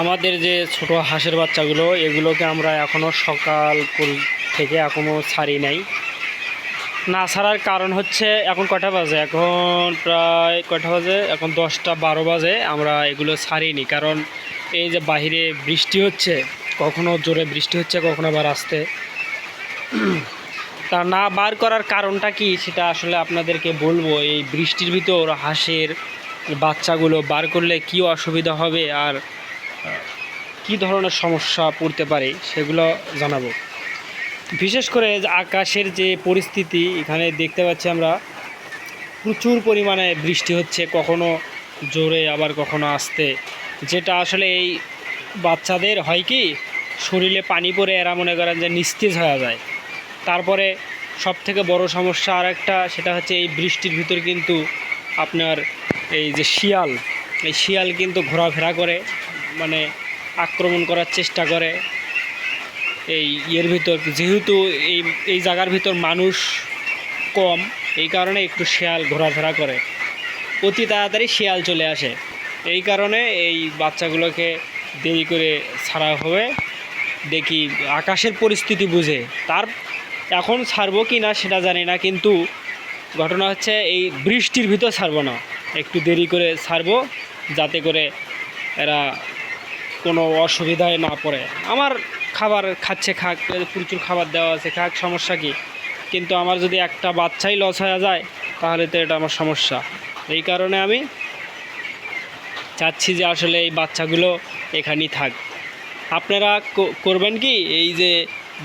আমাদের যে ছোট হাঁসের বাচ্চাগুলো, এগুলোকে আমরা এখনও সকাল থেকে এখনও ছাড়ি নাই। না ছাড়ার কারণ হচ্ছে এখন কটা বাজে? এখন প্রায় কটা বাজে? এখন দশটা বারো বাজে, আমরা এগুলো ছাড়িনি। কারণ এই যে বাহিরে বৃষ্টি হচ্ছে, কখনো জোরে বৃষ্টি হচ্ছে, কখনো আবার আসতে। তা না বার করার কারণটা কি, সেটা আসলে আপনাদেরকে বলব। এই বৃষ্টির ভিতর হাঁসের বাচ্চাগুলো বার করলে কি অসুবিধা হবে? আর কি ধরনের সমস্যা পড়তে পারে সেগুলো জানাব। বিশেষ করে আকাশের যে পরিস্থিতি, এখানে দেখতে পাচ্ছি আমরা প্রচুর পরিমাণে বৃষ্টি হচ্ছে, কখনো জোরে, আবার কখনো আসতে। যেটা আসলে এই বাচ্চাদের হয় কি, শরীরে পানি পড়ে এরা মনে করেন যে নিস্তেজ হয়ে যায়। তারপরে সব থেকে বড় সমস্যা আর একটা সেটা হচ্ছে এই বৃষ্টির ভিতর কিন্তু আপনার এই যে শিয়াল, এই শিয়াল কিন্তু ঘোরাফেরা করে। মানে আক্রমণ করার চেষ্টা করে। এই ইয়ের ভিতর, যেহেতু এই এই জায়গার ভিতর মানুষ কম, এই কারণে একটু শেয়াল ঘোরাফেরা করে। অতি তাড়াতাড়ি শেয়াল চলে আসে। এই কারণে এই বাচ্চাগুলোকে দেরি করে ছাড়া হবে। দেখি আকাশের পরিস্থিতি বুঝে। তার এখন ছাড়বো কি না সেটা জানি না, কিন্তু ঘটনা হচ্ছে এই বৃষ্টির ভিতর ছাড়বো না। একটু দেরি করে ছাড়বো, যাতে করে এরা কোনো অসুবিধায় না পড়ে। আমার খাবার খাচ্ছে, খাক, প্রচুর খাবার দেওয়া আছে, খাক, সমস্যা কি? কিন্তু আমার যদি একটা বাচ্চাই লস হয়ে যায়, তাহলে তো এটা আমার সমস্যা। এই কারণে আমি চাচ্ছি যে আসলে এই বাচ্চাগুলো এখানেই থাক। আপনারা করবেন কি? এই যে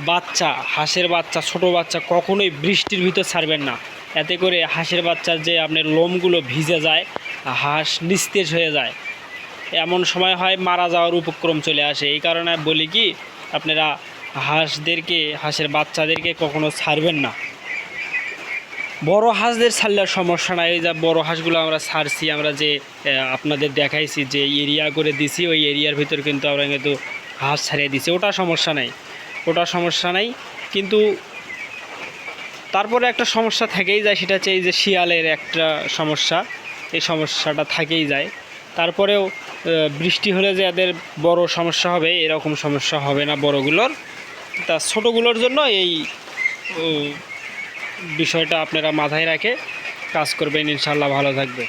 বাচ্চা, হাঁসের বাচ্চা, ছোট বাচ্চা কখনোই বৃষ্টির ভিতর ছাড়বেন না। এতে করে হাঁসের বাচ্চার যে আপনার লোমগুলো ভিজে যায়, হাঁস নিস্তেজ হয়ে যায়। এমন সময় হয় মারা যাওয়ার উপক্রম চলে আসে। এই কারণে বলি কি, আপনারা হাঁসদেরকে, হাঁসের বাচ্চাদেরকে কখনো ছাড়বেন না। বড় হাঁসদের ছাড়লে সমস্যা নাই। যে বড় হাঁসগুলো আমরা ছাড়ছি, আমরা যে আপনাদের দেখাইছি যে এরিয়া করে দিছি, ওই এরিয়ার ভিতর কিন্তু আমরা কিন্তু হাঁস ছাড়িয়ে দিছি। ওটা সমস্যা নাই। ওটা সমস্যা নাই। কিন্তু তারপরে একটা সমস্যা থেকেই যায়, সেটা হচ্ছে এই যে শিয়ালের একটা সমস্যা। এই সমস্যাটা থেকেই যায়। তারপরেও বৃষ্টি হলে যে এদের বড় সমস্যা হবে, এরকম সমস্যা হবে না বড়গুলোর। তা ছোটোগুলোর জন্য এই বিষয়টা আপনারা মাথায় রাখে কাজ করবেন ইনশাল্লাহ ভালো থাকবে।